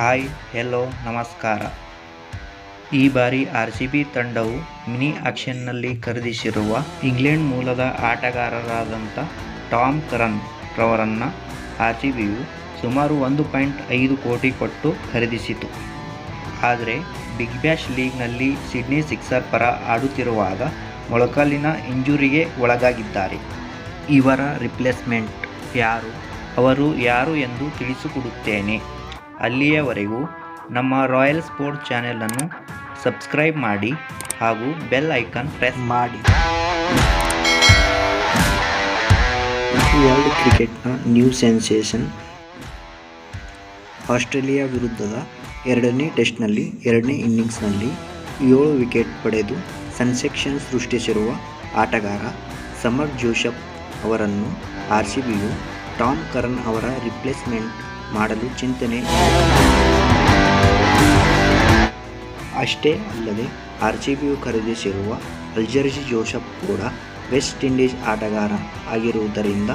Hi hello ನಮಸ್ಕಾರ. ಈ ಬಾರಿ ಆರ್ ಸಿ ಬಿ ತಂಡವು ಮಿನಿ ಆಕ್ಷನ್ನಲ್ಲಿ ಖರೀದಿಸಿರುವ ಇಂಗ್ಲೆಂಡ್ ಮೂಲದ ಆಟಗಾರರಾದಂಥ ಟಾಮ್ ಕರನ್ ರವರನ್ನು ಆರ್ ಸಿ ಬಿಯು ಸುಮಾರು ಒಂದು ಪಾಯಿಂಟ್ ಐದು ಕೋಟಿ ಕೊಟ್ಟು ಖರೀದಿಸಿತು. ಆದರೆ ಬಿಗ್ ಬ್ಯಾಶ್ ಲೀಗ್ನಲ್ಲಿ ಸಿಡ್ನಿ ಸಿಕ್ಸರ್ ಪರ ಆಡುತ್ತಿರುವಾಗ ಮೊಳಕಾಲಿನ ಇಂಜುರಿಗೆ ಒಳಗಾಗಿದ್ದಾರೆ. ಇವರ ರಿಪ್ಲೇಸ್ಮೆಂಟ್ ಯಾರು? ಅವರು ಯಾರು ಎಂದು ತಿಳಿಸಿಕೊಡುತ್ತೇನೆ. ಅಲ್ಲಿಯವರೆಗೂ ನಮ್ಮ ರಾಯಲ್ ಸ್ಪೋರ್ಟ್ಸ್ ಚಾನೆಲನ್ನು ಸಬ್ಸ್ಕ್ರೈಬ್ ಮಾಡಿ ಹಾಗೂ ಬೆಲ್ ಐಕಾನ್ ಪ್ರೆಸ್ ಮಾಡಿ. ವರ್ಲ್ಡ್ ಕ್ರಿಕೆಟ್ನ ನ್ಯೂ ಸೆನ್ಸೇಷನ್ ಆಸ್ಟ್ರೇಲಿಯಾ ವಿರುದ್ಧದ ಎರಡನೇ ಟೆಸ್ಟ್ನಲ್ಲಿ ಎರಡನೇ ಇನ್ನಿಂಗ್ಸ್ನಲ್ಲಿ ಏಳು ವಿಕೆಟ್ ಪಡೆದು ಸನ್ಸೆಕ್ಷನ್ ಸೃಷ್ಟಿಸಿರುವ ಆಟಗಾರ ಸಮರ್ ಜೋಶಪ್ ಅವರನ್ನು ಆರ್ ಸಿ ಬಿಯು ಟಾಮ್ ಕರನ್ ಅವರ ರಿಪ್ಲೇಸ್ಮೆಂಟ್ ಮಾಡಲು ಚಿಂತನೆ. ಅಷ್ಟೇ ಅಲ್ಲದೆ ಆರ್ ಸಿ ಬಿಯು ಖರೀದಿಸಿರುವ ಅಲ್ಜರ್ಜಿ ಜೋಸಫ್ ಕೂಡ ವೆಸ್ಟ್ ಇಂಡೀಸ್ ಆಟಗಾರ ಆಗಿರುವುದರಿಂದ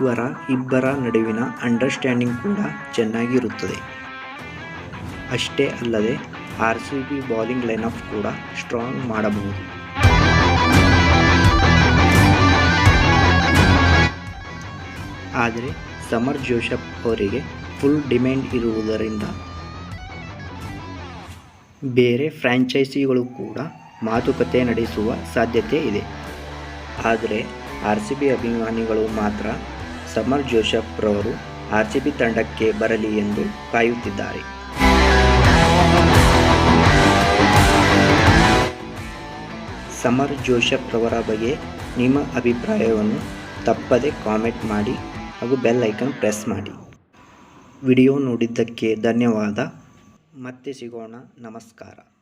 ಇವರ ಇಬ್ಬರ ನಡುವಿನ ಅಂಡರ್ಸ್ಟ್ಯಾಂಡಿಂಗ್ ಕೂಡ ಚೆನ್ನಾಗಿರುತ್ತದೆ. ಅಷ್ಟೇ ಅಲ್ಲದೆ R C B bowling lineup ಕೂಡ ಸ್ಟ್ರಾಂಗ್ ಮಾಡಬಹುದು. ಆದರೆ ಸಮರ್ ಜೋಶಪ್ ಅವರಿಗೆ ಫುಲ್ ಡಿಮ್ಯಾಂಡ್ ಇರುವುದರಿಂದ ಬೇರೆ ಫ್ರ್ಯಾಂಚೈಸಿಗಳು ಕೂಡ ಮಾತುಕತೆ ನಡೆಸುವ ಸಾಧ್ಯತೆ ಇದೆ. ಆದರೆ ಆರ್ ಸಿ ಬಿ ಅಭಿಮಾನಿಗಳು ಮಾತ್ರ ಸಮರ್ ಜೋಶಪ್ರವರು ರವರು ಆರ್ ಸಿ ಬಿ ತಂಡಕ್ಕೆ ಬರಲಿ ಎಂದು ಕಾಯುತ್ತಿದ್ದಾರೆ. ಸಮರ್ ಜೋಶಪ್ರವರ ರವರ ಬಗ್ಗೆ ನಿಮ್ಮ ಅಭಿಪ್ರಾಯವನ್ನು ತಪ್ಪದೆ ಕಾಮೆಂಟ್ ಮಾಡಿ. ಹಾಗೂ ಬೆಲ್ ಐಕನ್ ಪ್ರೆಸ್ ಮಾಡಿ. ವಿಡಿಯೋ ನೋಡಿದ್ದಕ್ಕೆ ಧನ್ಯವಾದ. ಮತ್ತೆ ಸಿಗೋಣ. ನಮಸ್ಕಾರ.